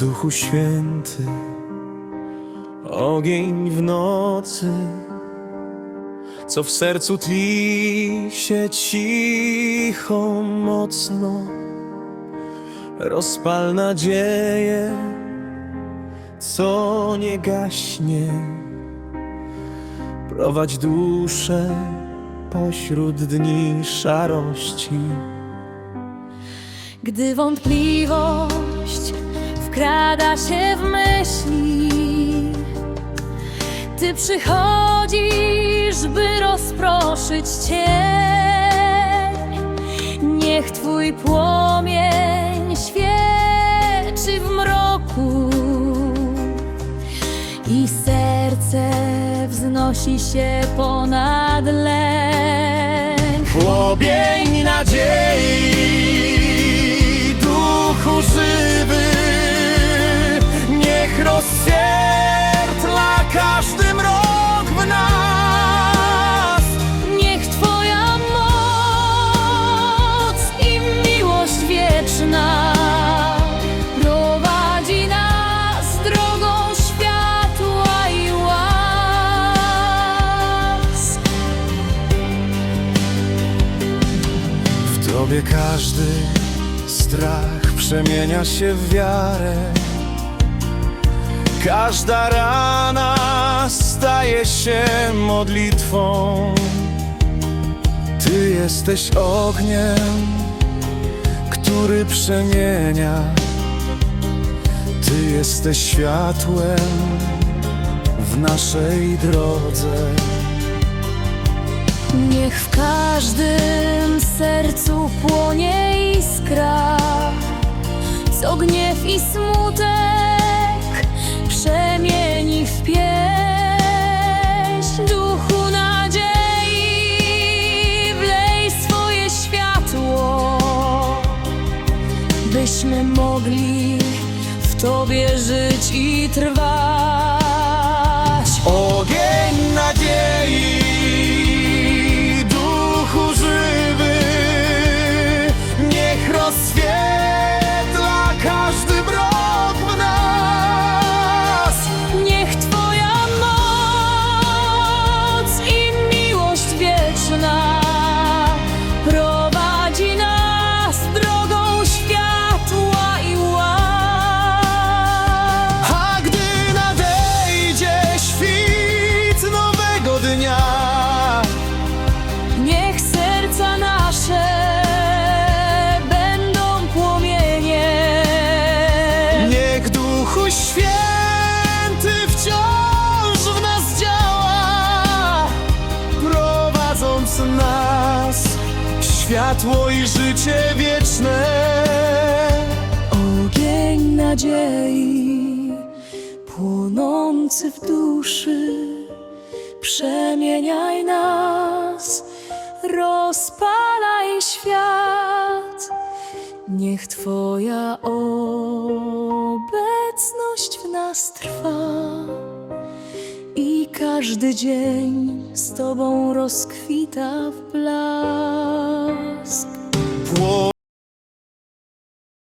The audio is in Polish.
Duchu Święty, ogień w nocy, co w sercu tli się cicho, mocno, rozpal nadzieję, co nie gaśnie, prowadź duszę pośród dni szarości. Gdy wątpliwość wkrada się w myśli, Ty przychodzisz, by rozproszyć cień. Niech Twój płomień świeci w mroku i serce wznosi się ponad lęk. Płomień nadziei, Tobie każdy strach przemienia się w wiarę. Każda rana staje się modlitwą. Ty jesteś ogniem, który przemienia. Ty jesteś światłem w naszej drodze. Niech w każdym sercu płonie iskra, co gniew i smutek przemieni w pieśń. Duchu nadziei, wlej swoje światło, byśmy mogli w Tobie żyć i trwać. Ogień nas światło i życie wieczne. Ogień nadziei, płonący w duszy, przemieniaj nas, rozpalaj świat. Niech Twoja obecność w nas trwa i każdy dzień z Tobą rozkwita w blask.